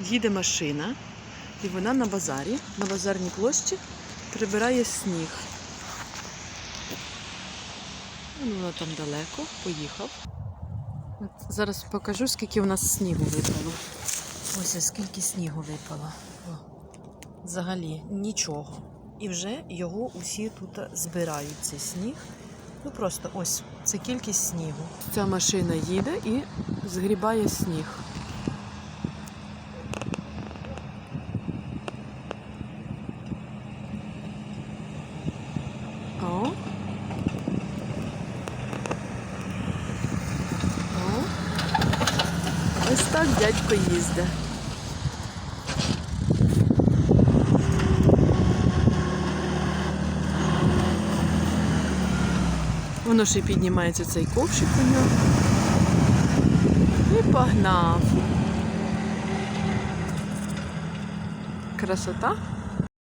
їде машина, і вона на базарі, на базарній площі прибирає сніг. Ну, Вона там далеко, поїхав. От зараз покажу, скільки у нас снігу випало. Ось ось скільки снігу випало. О, взагалі нічого. І вже його усі тут збирають, цей сніг. Ну просто ось це кількість снігу. Ця машина їде і згрібає сніг. О. О. Ось так дядько їздить. Воно ще й піднімається цей ковшик у нього. І погнав. Красота.